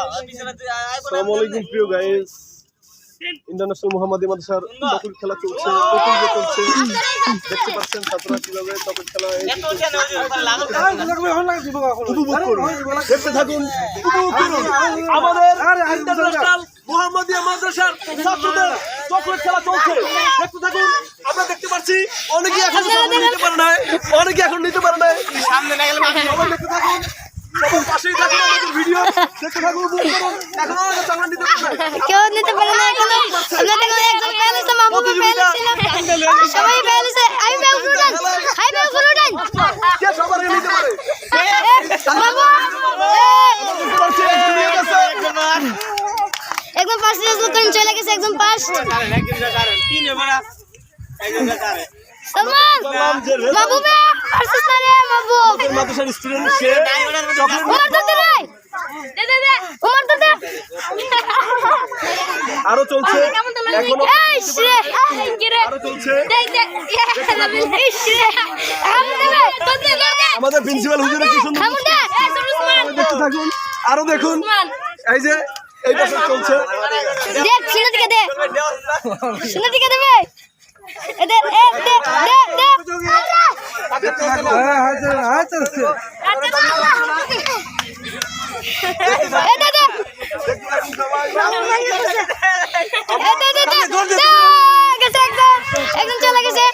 আসসালামু আলাইকুম প্রিয় গাইস ইন্টারন্যাশনাল মোহাম্মদী মাদ্রাসার খেলা চলছে প্রতিযোগিতা চলছে। দেখতে পাচ্ছেন ছাত্ররা কীভাবে খেলা এই উপভোগ করুন। দেখতে থাকুন উপভোগ করুন। আমাদের ইন্টারন্যাশনাল মোহাম্মদিয়া মাদ্রাসার ছাত্রদের খেলা চলছে। দেখতে থাকুন আমরা দেখতে পাচ্ছি অনেকে এখন নিতে পারে না অনেকে এখন নিতে পারে না সবাই দেখতে থাকুন সবার পাশেই থাকুন আমাদের ভিডিও দেখতে থাকুন উপভোগ করুন এখন অনেকে চকলেট নিতে পারে না কেউ নিতে পারে না এখনও। আপনাদের মধ্যে একজন ফেল হয়েছে মাহবুবে ফেল হয়েছিল সবাই ফেল হয়েছে। আমি ফেল ফুরুটান হাই ফেল ফুরুটান কে সবার নিতে পারে? বাবু! পারছে, এগিয়ে গেছে। একদম ফার্স্ট করে চলে গেছে একদম ফার্স্ট সালমান মাহবুবে ফার্স্ট না মাহবুব। মাদ্রাসার স্টুডেন্ট সে। দে দে আরও চলছে। এখনও এই শ্রে আরও চলছে। দেখ দেখ এই শ্রে হামু দেবে দতে দতে আমাদের প্রিন্সিপাল হুজুরে কি সুন্দর দেখতে থাকুন। আরও দেখুন। এই যে এই পাশে চলছে। দেখ সিনা দিকে দে। সিনা দিকে দেবে দে দে দে দে। দেখতে থাকুন। এ দে দে দেখতে থাকুন সবাই এ দে দে দে দে গেছে একদম চলে গেছে